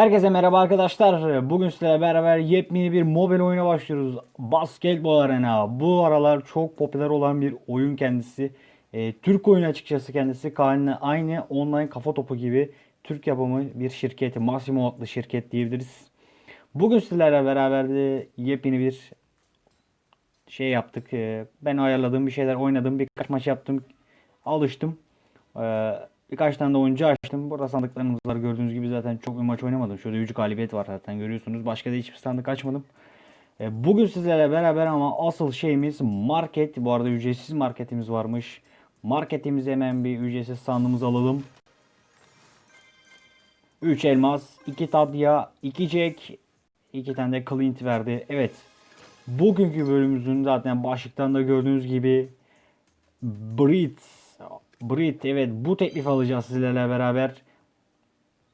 Herkese merhaba arkadaşlar. Bugün sizlerle beraber yepyeni bir mobil oyuna başlıyoruz. Basketbol Arena. Bu aralar çok popüler olan bir oyun kendisi. Ee, Türk oyunu açıkçası kendisi. Aynı, aynı online kafa topu gibi Türk yapımı bir şirketi. Massimo adlı şirket diyebiliriz. Bugün sizlerle beraber de yepyeni bir şey yaptık. Ee, ben ayarladığım bir şeyler oynadım. Birkaç maç yaptım. Alıştım. Ee, birkaç tane de oyuncu açtım. Burada sandıklarımız var. Gördüğünüz gibi zaten çok bir maç oynamadım. Şurada 3 galibiyet var zaten görüyorsunuz. Başka da hiçbir sandık açmadım. Ee, bugün sizlerle beraber ama asıl şeyimiz market. Bu arada ücretsiz marketimiz varmış. Marketimize hemen bir ücretsiz sandığımızı alalım. 3 elmas, 2 tadya, 2 jack, 2 tane de clint verdi. Evet. Bugünkü bölümümüzün zaten başlıktan da gördüğünüz gibi Brit Brit evet bu teklif alacağız sizlerle beraber.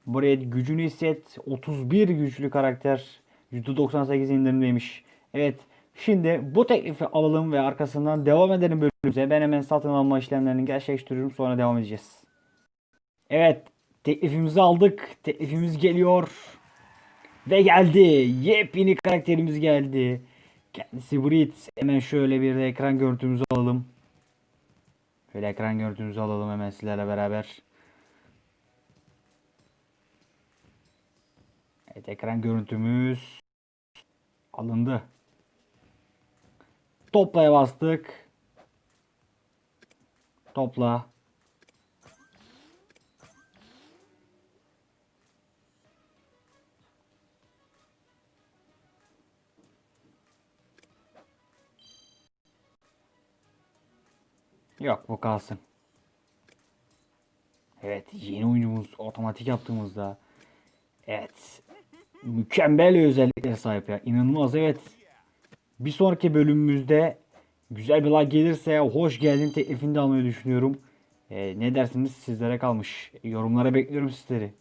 Brit gücünü hisset 31 güçlü karakter %98 indirimliymiş. Evet şimdi bu teklifi alalım ve arkasından devam edelim bölümümüze. Ben hemen satın alma işlemlerini gerçekleştiriyorum sonra devam edeceğiz. Evet teklifimizi aldık. Teklifimiz geliyor. Ve geldi. Yepyeni karakterimiz geldi. Kendisi Brit. Hemen şöyle bir de ekran görüntümüzü alalım. Şöyle ekran görüntümüzü alalım hemen sizlerle beraber. Evet ekran görüntümüz alındı. Toplaya bastık. Topla. Yok bu kalsın. Evet yeni oyuncumuz otomatik yaptığımızda evet mükemmel özelliklere sahip ya inanılmaz evet bir sonraki bölümümüzde güzel bir like gelirse hoş geldin teklifini de almayı düşünüyorum. Ee, ne dersiniz sizlere kalmış. Yorumlara bekliyorum sizleri.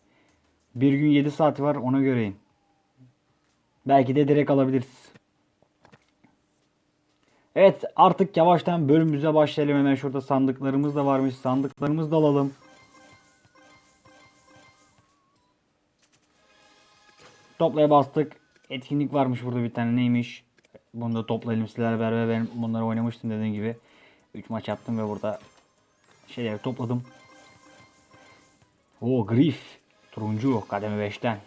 Bir gün 7 saati var ona göreyim. Belki de direkt alabiliriz. Evet artık yavaştan bölümümüze başlayalım. Hemen şurada sandıklarımız da varmış. Sandıklarımızı da alalım. Toplaya bastık. Etkinlik varmış burada bir tane neymiş. Bunu da toplayalım sizlerle beraber. Ben bunları oynamıştım dediğim gibi. 3 maç yaptım ve burada şeyleri topladım. O Griff. Turuncu kademe 5'ten.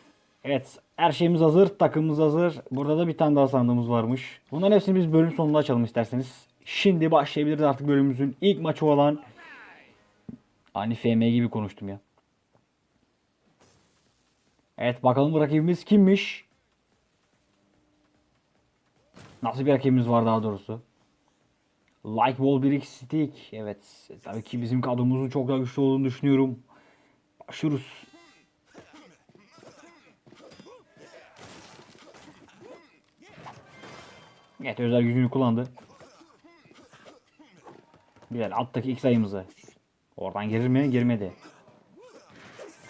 Evet her şeyimiz hazır. Takımımız hazır. Burada da bir tane daha sandığımız varmış. Bunların hepsini biz bölüm sonunda açalım isterseniz. Şimdi başlayabiliriz artık bölümümüzün ilk maçı olan. Hani FM gibi konuştum ya. Evet bakalım rakibimiz kimmiş? Nasıl bir rakibimiz var daha doğrusu? Like Wall 1 Stick. Evet tabii ki bizim kadromuzun çok daha güçlü olduğunu düşünüyorum. Başlıyoruz. Evet özel gücünü kullandı. Güzel attık ilk sayımızı. Oradan girir mi? Girmedi.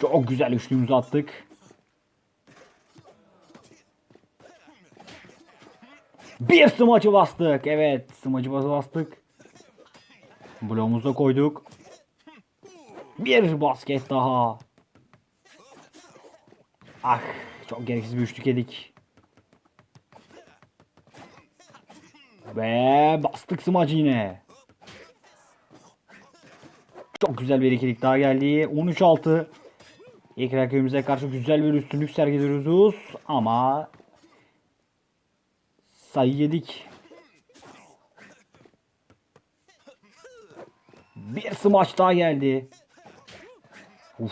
Çok güzel üçlüğümüzü attık. Bir smacı bastık. Evet smacı bastık. Bloğumuzu da koyduk. Bir basket daha. Ah çok gereksiz bir üçlük yedik. Ve bastık smacı yine. Çok güzel bir ikilik daha geldi. 13-6. İlk rakibimize karşı güzel bir üstünlük sergiliyoruz. Ama sayı yedik. Bir smaç daha geldi. Uf,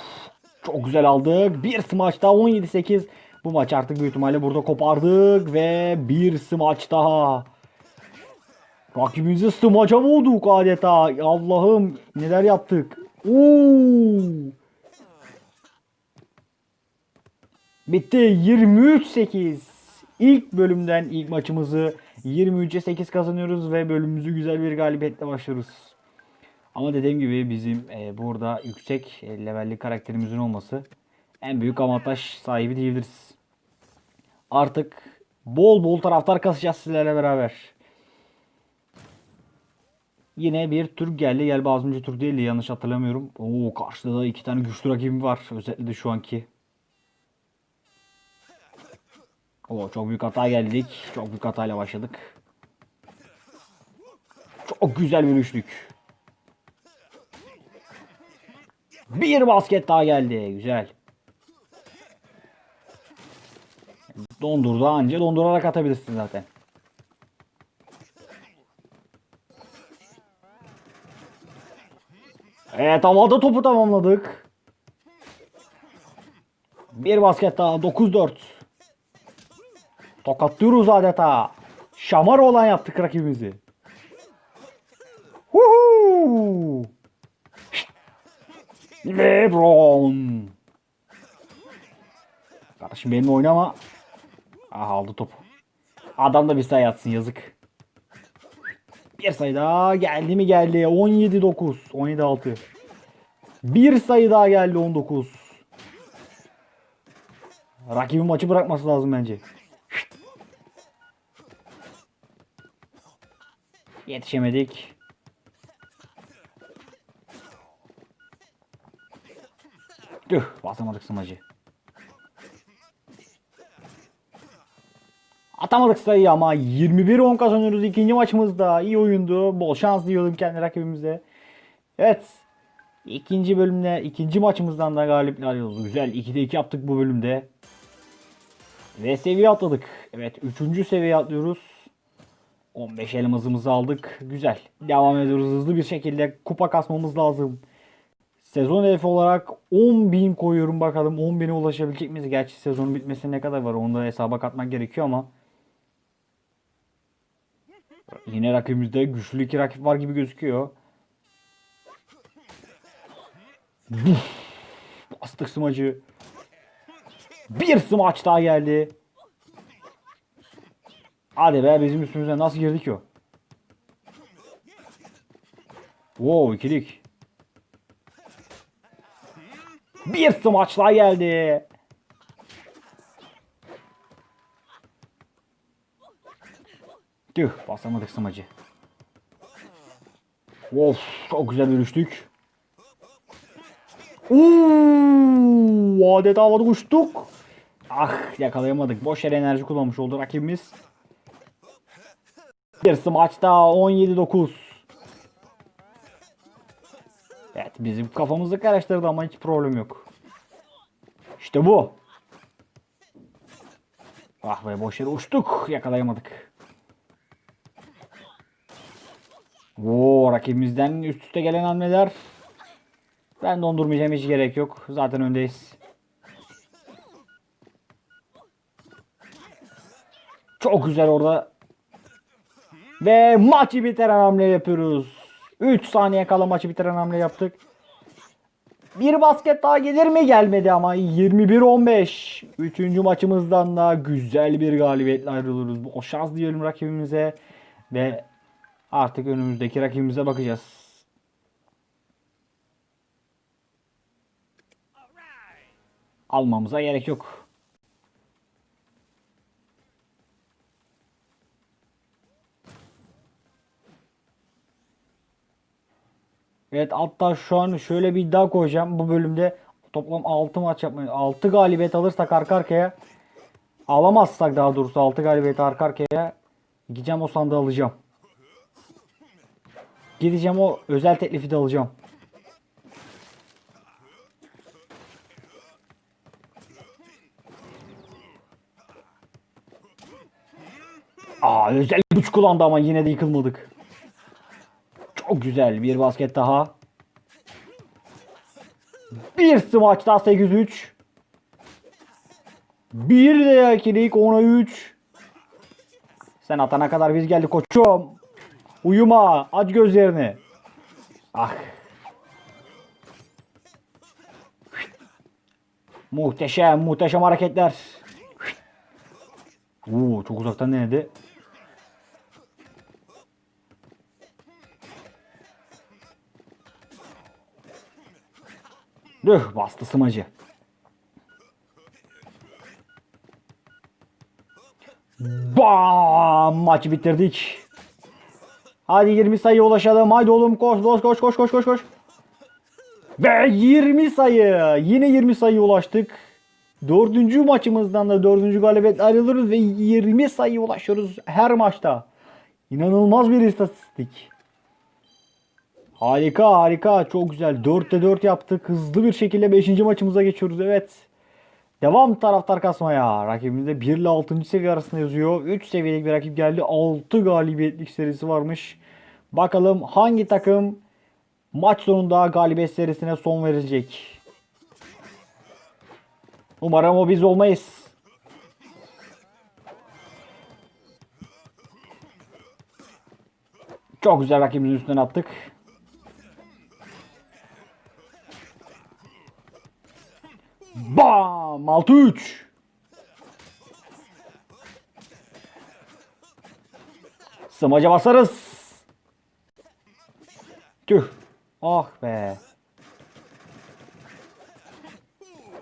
çok güzel aldık. Bir smaç daha 17-8. Bu maç artık büyük ihtimalle burada kopardık ve bir smaç daha. Rakibimizi smaça vurduk adeta. Allah'ım neler yaptık. Oo. Bitti 23-8. İlk bölümden ilk maçımızı 23'e 8 kazanıyoruz ve bölümümüzü güzel bir galibiyetle başlıyoruz. Ama dediğim gibi bizim e, burada yüksek e, levelli karakterimizin olması en büyük avantaj sahibi diyebiliriz. Artık bol bol taraftar kasacağız sizlerle beraber. Yine bir Türk geldi. Galiba az önce Türk değildi yanlış hatırlamıyorum. Oo karşıda da iki tane güçlü rakibim var. Özellikle şu anki. Oo, çok büyük hata geldik. Çok büyük hatayla başladık. Çok güzel bir üçlük. Bir basket daha geldi. Güzel. Dondurdu anca dondurarak atabilirsin zaten. Evet havada topu tamamladık. Bir basket daha 9-4. Tokatlıyoruz adeta. Şamar olan yaptık rakibimizi. Huhu! Lebron. Kardeşim benimle oynama. Aha aldı topu. Adam da bir sayı atsın yazık. Bir sayı daha geldi mi geldi. 17-9. 17-6. Bir sayı daha geldi 19. Rakibin maçı bırakması lazım bence. Yetişemedik. Tüh basamadık smacı. Atamadık sayıyı ama 21-10 kazanıyoruz ikinci maçımızda. İyi oyundu. Bol şans diyordum kendi rakibimize. Evet. İkinci bölümde, ikinci maçımızdan da galip alıyoruz. Güzel. 2'de 2 yaptık bu bölümde. Ve seviye atladık. Evet. Üçüncü seviye atlıyoruz. 15 elmasımızı aldık. Güzel. Devam ediyoruz hızlı bir şekilde. Kupa kasmamız lazım. Sezon hedefi olarak 10.000 koyuyorum bakalım 10.000'e ulaşabilecek miyiz? Gerçi sezonun bitmesine ne kadar var onu da hesaba katmak gerekiyor ama. Yine rakibimizde güçlü iki rakip var gibi gözüküyor. Bastık smacı. Bir smaç daha geldi. Hadi be bizim üstümüze nasıl girdik o? Wow ikilik. Bir smaç daha geldi. Tüh basamadık smacı. Of çok güzel bir üçlük. Uuu adeta havada uçtuk. Ah yakalayamadık. Boş yere enerji kullanmış oldu rakibimiz. Bir smaç daha 17-9. Evet bizim kafamızı karıştırdı ama hiç problem yok. İşte bu. Ah be boş yere uçtuk. Yakalayamadık. Oo rakibimizden üst üste gelen hamleler. Ben dondurmayacağım hiç gerek yok. Zaten öndeyiz. Çok güzel orada. Ve maçı bitiren hamle yapıyoruz. 3 saniye kala maçı bitiren hamle yaptık. Bir basket daha gelir mi? Gelmedi ama 21-15. Üçüncü maçımızdan da güzel bir galibiyetle ayrılıyoruz. O şans diyelim rakibimize. Ve artık önümüzdeki rakibimize bakacağız. Almamıza gerek yok. Evet hatta şu an şöyle bir iddia koyacağım. Bu bölümde toplam 6 maç yapmayı 6 galibiyet alırsak arka arkaya alamazsak daha doğrusu 6 galibiyet arka arkaya gideceğim o sandığı alacağım. Gideceğim o özel teklifi de alacağım. Aa özel güç kullandı ama yine de yıkılmadık. Çok güzel bir basket daha. Bir smaç daha 8-3. Bir de ikilik 10'a 3. Sen atana kadar biz geldik koçum. Uyuma aç gözlerini. Ah. Muhteşem muhteşem hareketler. Oo, çok uzaktan denedi. Düh bastı smacı. Bam! Maçı bitirdik. Hadi 20 sayıya ulaşalım. Haydi oğlum koş koş koş koş koş koş koş. Ve 20 sayı. Yine 20 sayıya ulaştık. Dördüncü maçımızdan da dördüncü galibiyetle ayrılırız ve 20 sayı ulaşıyoruz her maçta. İnanılmaz bir istatistik. Harika harika çok güzel. 4'te 4 yaptık. Hızlı bir şekilde 5. maçımıza geçiyoruz. Evet. Devam taraftar kasmaya. Rakibimizde 1 ile 6. seviye arasında yazıyor. 3 seviyelik bir rakip geldi. 6 galibiyetlik serisi varmış. Bakalım hangi takım maç sonunda galibiyet serisine son verecek. Umarım o biz olmayız. Çok güzel rakibimizin üstünden attık. Bam! 6-3. Smaca basarız. Tüh. Ah be.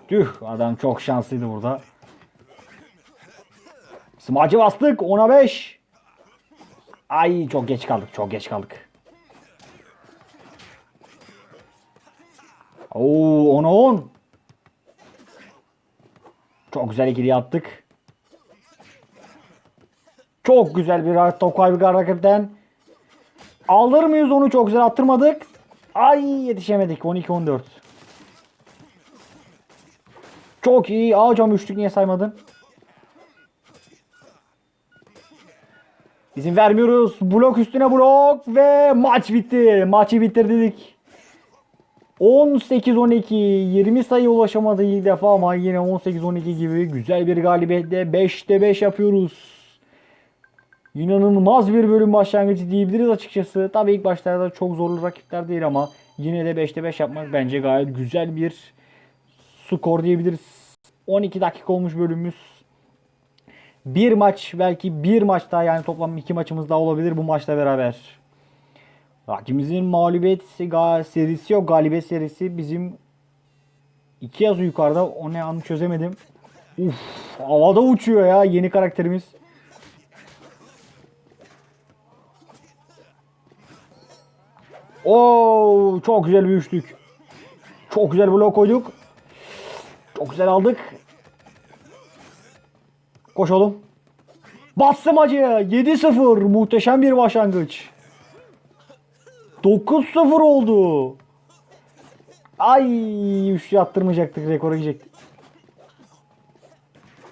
Tüh adam çok şanslıydı burada. Smacı bastık 10'a 5. Ay çok geç kaldık çok geç kaldık. Oo 10'a 10. Çok güzel ikili yaptık. Çok güzel bir top kaybı rakipten. Alır mıyız onu çok güzel attırmadık. Ay yetişemedik 12-14. Çok iyi. Aa hocam üçlük niye saymadın? İzin vermiyoruz. Blok üstüne blok ve maç bitti. Maçı bitirdik. 18-12 20 sayı ulaşamadı ilk defa ama yine 18-12 gibi güzel bir galibiyetle 5'te 5 yapıyoruz. İnanılmaz bir bölüm başlangıcı diyebiliriz açıkçası. Tabii ilk başlarda çok zorlu rakipler değil ama yine de 5'te 5 yapmak bence gayet güzel bir skor diyebiliriz. 12 dakika olmuş bölümümüz. Bir maç belki bir maç daha yani toplam iki maçımız daha olabilir bu maçla beraber. Rakibimizin mağlubiyet serisi yok galibiyet serisi bizim iki yazı yukarıda o ne anı çözemedim. Uf havada uçuyor ya yeni karakterimiz. Oo çok güzel bir üçlük. Çok güzel blok koyduk. Çok güzel aldık. Koş oğlum. Bastım acı. 7-0. Muhteşem bir başlangıç. 9-0 oldu. Ay üçlü attırmayacaktık. Rekora gidecektik.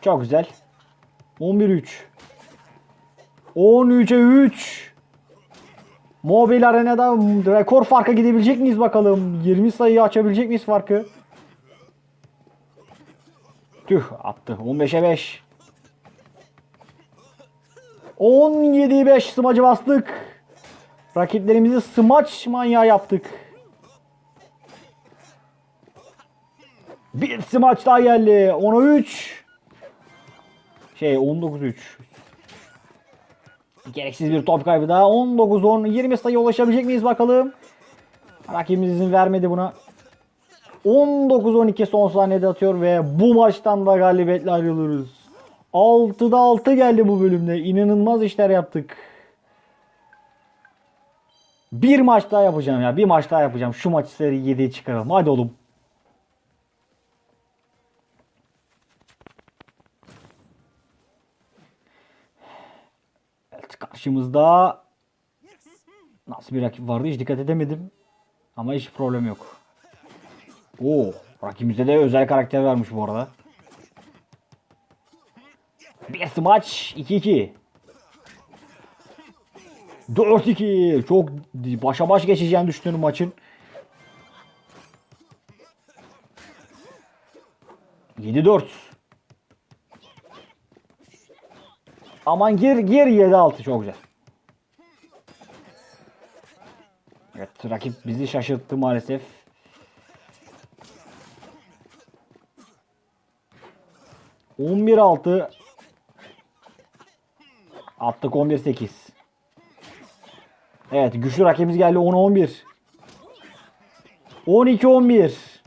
Çok güzel. 11-3. 13'e 3. Mobil Arena'da rekor farka gidebilecek miyiz bakalım? 20 sayıyı açabilecek miyiz farkı? Tüh attı. 15'e 5. 17'ye 5 smacı bastık. Rakiplerimizi smaç manyağı yaptık. Bir smaç daha geldi. 10'a 3. Şey 19-3. Gereksiz bir top kaybı daha. 19-10. 20 sayı ulaşabilecek miyiz bakalım. Rakibimiz izin vermedi buna. 19-12 son saniyede atıyor ve bu maçtan da galibiyetle ayrılıyoruz. 6'da 6 geldi bu bölümde. İnanılmaz işler yaptık. Bir maç daha yapacağım ya. Bir maç daha yapacağım. Şu maçı seri 7'ye çıkaralım. Hadi oğlum. Evet karşımızda nasıl bir rakip vardı hiç dikkat edemedim. Ama hiç problem yok. Oo, rakibimizde de özel karakter varmış bu arada. Bir maç 2-2. 4-2. Çok başa baş geçeceğini düşünüyorum maçın. 7-4. Aman gir gir 7-6 çok güzel. Evet rakip bizi şaşırttı maalesef. On bir altı attık 11 8. Evet güçlü rakibimiz geldi 10 11. 12 11.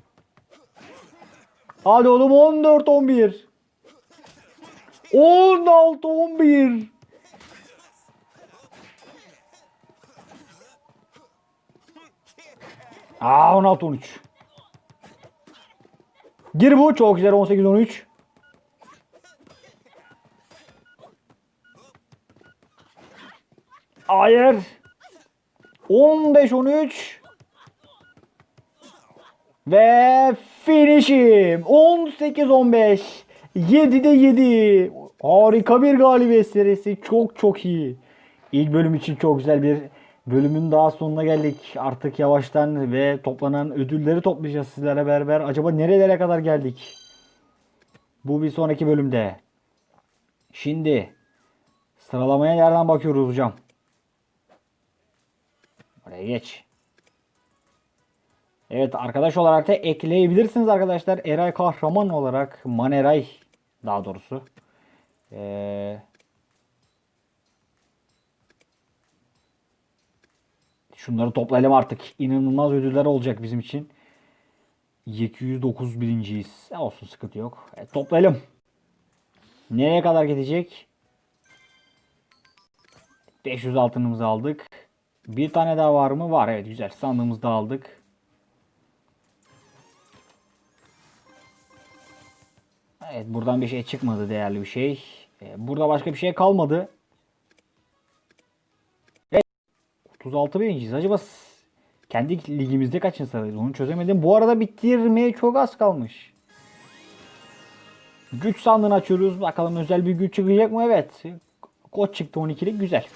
Hadi oğlum 14 11. 16 11. Aa 16 13. Gir bu. Çok güzel 18-13. Hayır. 15-13. Ve finishim. 18-15. 7'de 7. Harika bir galibiyet serisi. Çok çok iyi. İlk bölüm için çok güzel bir bölümün daha sonuna geldik. Artık yavaştan ve toplanan ödülleri toplayacağız sizlerle beraber. Acaba nerelere kadar geldik? Bu bir sonraki bölümde. Şimdi sıralamaya nereden bakıyoruz hocam? Oraya geç. Evet arkadaş olarak da ekleyebilirsiniz arkadaşlar. Eray Kahraman olarak Maneray daha doğrusu. Ee, şunları toplayalım artık. İnanılmaz ödüller olacak bizim için. 209 birinciyiz. E, olsun sıkıntı yok. E, toplayalım. Nereye kadar gidecek? 500 altınımızı aldık. Bir tane daha var mı? Var evet güzel. Sandığımızı da aldık. Evet buradan bir şey çıkmadı değerli bir şey. Ee, Burada başka bir şey kalmadı. Evet. 36 birinciyiz. Acaba kendi ligimizde kaçıncı sıradayız? Onu çözemedim. Bu arada bitirmeye çok az kalmış. Güç sandığını açıyoruz. Bakalım özel bir güç çıkacak mı? Evet. Koç çıktı 12'lik. Güzel.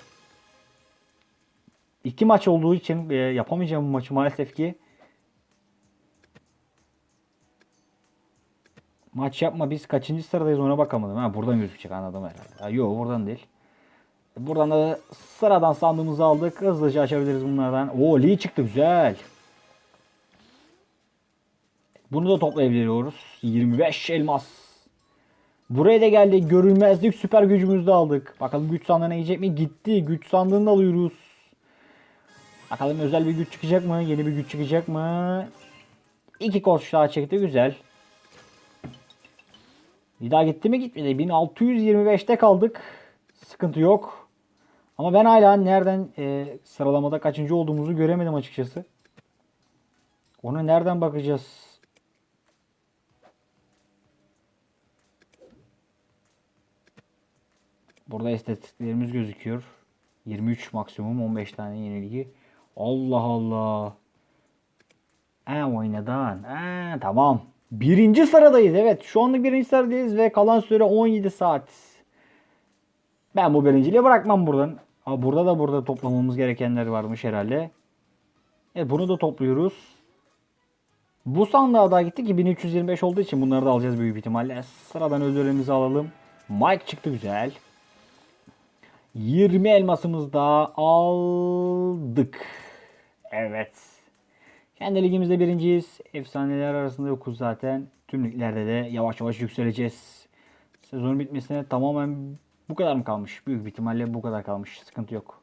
İki maç olduğu için e, yapamayacağım bu maçı maalesef ki. Maç yapma biz kaçıncı sıradayız ona bakamadım. Ha buradan gözükecek anladım herhalde. Ha, yok buradan değil. Buradan da sıradan sandığımızı aldık. Hızlıca açabiliriz bunlardan. Oo Lee çıktı güzel. Bunu da toplayabiliyoruz. 25 elmas. Buraya da geldi. Görünmezlik süper gücümüzü de aldık. Bakalım güç sandığına yiyecek mi? Gitti. Güç sandığını alıyoruz. Bakalım özel bir güç çıkacak mı? Yeni bir güç çıkacak mı? İki koç daha çekti. Güzel. Bir daha gitti mi gitmedi. 1625'te kaldık. Sıkıntı yok. Ama ben hala nereden e, sıralamada kaçıncı olduğumuzu göremedim açıkçası. Ona nereden bakacağız? Burada istatistiklerimiz gözüküyor. 23 maksimum 15 tane yenilgi. Allah Allah. Ha oynadan. Ha tamam. Birinci sıradayız. Evet şu anlık birinci sıradayız ve kalan süre 17 saat. Ben bu birinciliği bırakmam buradan. Aa, burada da burada toplamamız gerekenler varmış herhalde. Evet bunu da topluyoruz. Bu sandığa daha gittik ki 1325 olduğu için bunları da alacağız büyük ihtimalle. Sıradan ödüllerimizi alalım. Mike çıktı güzel. 20 elmasımızı da aldık. Evet. Kendi ligimizde birinciyiz. Efsaneler arasında yokuz zaten. Tüm liglerde de yavaş yavaş yükseleceğiz. Sezonun bitmesine tamamen bu kadar mı kalmış? Büyük bir ihtimalle bu kadar kalmış. Sıkıntı yok.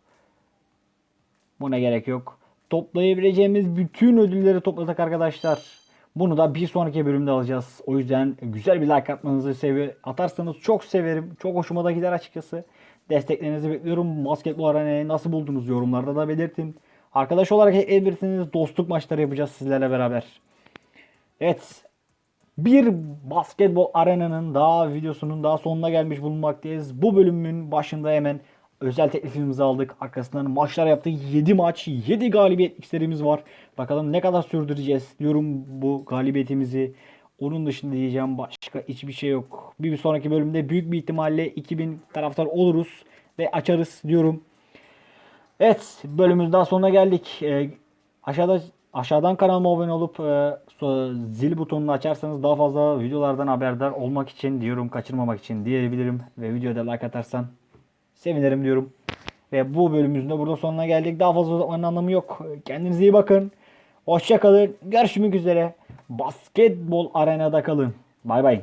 Buna gerek yok. Toplayabileceğimiz bütün ödülleri topladık arkadaşlar. Bunu da bir sonraki bölümde alacağız. O yüzden güzel bir like atmanızı sevi atarsanız çok severim. Çok hoşuma da gider açıkçası. Desteklerinizi bekliyorum. Basketbol arenayı nasıl buldunuz yorumlarda da belirtin. Arkadaş olarak ekleyebilirsiniz. Dostluk maçları yapacağız sizlerle beraber. Evet. Bir basketbol arenanın daha videosunun daha sonuna gelmiş bulunmaktayız. Bu bölümün başında hemen özel teklifimizi aldık. Arkasından maçlar yaptık. 7 maç, 7 galibiyet serimiz var. Bakalım ne kadar sürdüreceğiz diyorum bu galibiyetimizi. Onun dışında diyeceğim başka hiçbir şey yok. Bir sonraki bölümde büyük bir ihtimalle 2000 taraftar oluruz ve açarız diyorum. Evet bölümümüzün daha sonuna geldik. Ee, aşağıda aşağıdan kanalıma abone olup e, zil butonunu açarsanız daha fazla videolardan haberdar olmak için diyorum kaçırmamak için diyebilirim ve videoda like atarsan sevinirim diyorum. Ve bu bölümümüzün de burada sonuna geldik. Daha fazla uzatmanın anlamı yok. Kendinize iyi bakın. Hoşça kalın. Görüşmek üzere. Basketbol arenada kalın. Bay bay.